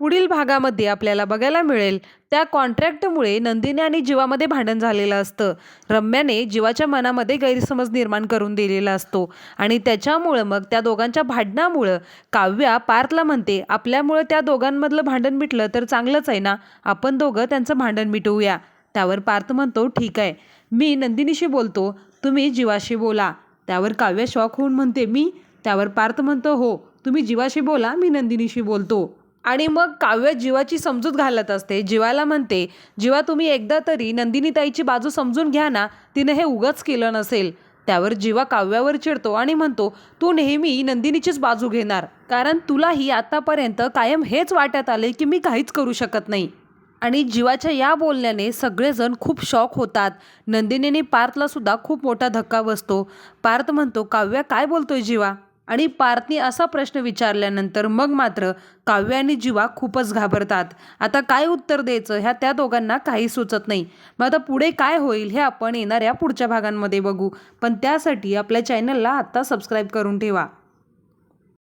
पुढील भागामध्ये आपल्याला बघायला मिळेल. त्या कॉन्ट्रॅक्टमुळे नंदिनी आणि जीवामध्ये भांडण झालेलं असतं. रम्याने जीवाच्या मनामध्ये गैरसमज निर्माण करून दिलेला असतो आणि त्याच्यामुळं मग त्या दोघांच्या भांडणामुळं काव्या पार्थला म्हणते आपल्यामुळं त्या दोघांमधलं भांडण मिटलं तर चांगलंच आहे ना? आपण दोघं त्यांचं भांडण मिटवूया. त्यावर पार्थ म्हणतो ठीक आहे. मी नंदिनीशी बोलतो. तुम्ही जीवाशी बोला. त्यावर काव्य शॉक होऊन म्हणते मी? त्यावर पार्थ म्हणतो हो. तुम्ही जीवाशी बोला. मी नंदिनीशी बोलतो. आणि मग काव्य जीवाची समजूत घालत असते. जीवाला म्हणते जीवा तुम्ही एकदा तरी नंदिनीताईची बाजू समजून घ्या ना तिनं हे उगाच केलं नसेल. त्यावर जीवा काव्यावर चिडतो आणि म्हणतो तू नेहमी नंदिनीचीच बाजू घेणार कारण तुलाही आतापर्यंत कायम हेच वाटत आले की मी काहीच करू शकत नाही. आणि जीवाच्या या बोलण्याने सगळेजण खूप शॉक होतात. नंदिनीने पार्थला सुद्धा खूप मोठा धक्का बसतो. पार्थ म्हणतो काव्या काय बोलतोय जीवा? आणि पार्थनी असा प्रश्न विचारल्यानंतर मग मात्र काव्य आणि जीवा खूपच घाबरतात. आता काय उत्तर द्यायचं? ह्या त्या दोघांना काही सुचत नाही. मग आता पुढे काय होईल हे आपण येणाऱ्या पुढच्या भागांमध्ये बघू. पण त्यासाठी आपल्या चॅनलला आत्ता सबस्क्राईब करून ठेवा.